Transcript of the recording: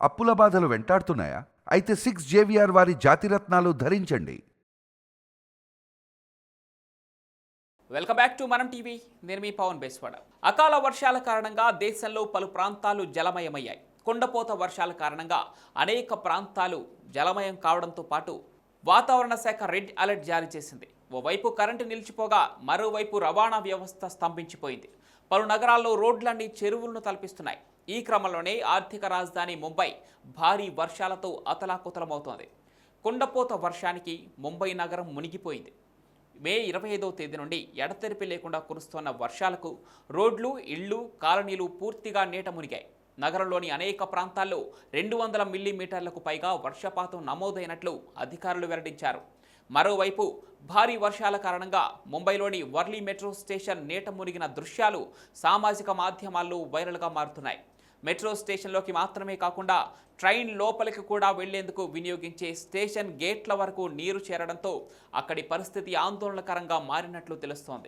అప్పుల బాధలు వెంటాడుతున్నాయా? అయితే సిక్స్ జేవిఆర్ వారి జాతిరత్నాలు ధరించండి. Welcome back to Manam TV నేను మీ పవన్ బేస్వాడ. అకాల వర్షాల కారణంగా దేశంలో పలు ప్రాంతాలు జలమయమయ్యాయి. కొండపోత వర్షాల కారణంగా అనేక ప్రాంతాలు జలమయం కావడంతో పాటు వాతావరణ శాఖ రెడ్ అలర్ట్ జారీ చేసింది. ఓవైపు కరెంటు నిలిచిపోగా మరోవైపు రవాణా వ్యవస్థ స్తంభించిపోయింది. పలు నగరాల్లో రోడ్లన్నీ చెరువులను తలపిస్తున్నాయి. ఈ క్రమంలోనే ఆర్థిక రాజధాని ముంబై భారీ వర్షాలతో అతలాకుతలమవుతోంది. కొండపోత వర్షానికి ముంబై నగరం మునిగిపోయింది. మే ఇరవై ఐదవ తేదీ నుండి ఎడతెరిపి లేకుండా కురుస్తున్న వర్షాలకు రోడ్లు ఇళ్ళు కాలనీలు పూర్తిగా నీట మునిగాయి. నగరంలోని అనేక ప్రాంతాల్లో రెండు వందల మిల్లీమీటర్లకు పైగా వర్షపాతం నమోదైనట్లు అధికారులు వెల్లడించారు. మరోవైపు భారీ వర్షాల కారణంగా ముంబైలోని వర్లీ మెట్రో స్టేషన్ నీట మునిగిన దృశ్యాలు సామాజిక మాధ్యమాల్లో వైరల్గా మారుతున్నాయి. మెట్రో స్టేషన్లోకి మాత్రమే కాకుండా ట్రైన్ లోపలికి కూడా వెళ్ళేందుకు వినియోగించే స్టేషన్ గేట్ల వరకు నీరు చేరడంతో అక్కడి పరిస్థితి ఆందోళనకరంగా మారినట్లు తెలుస్తోంది.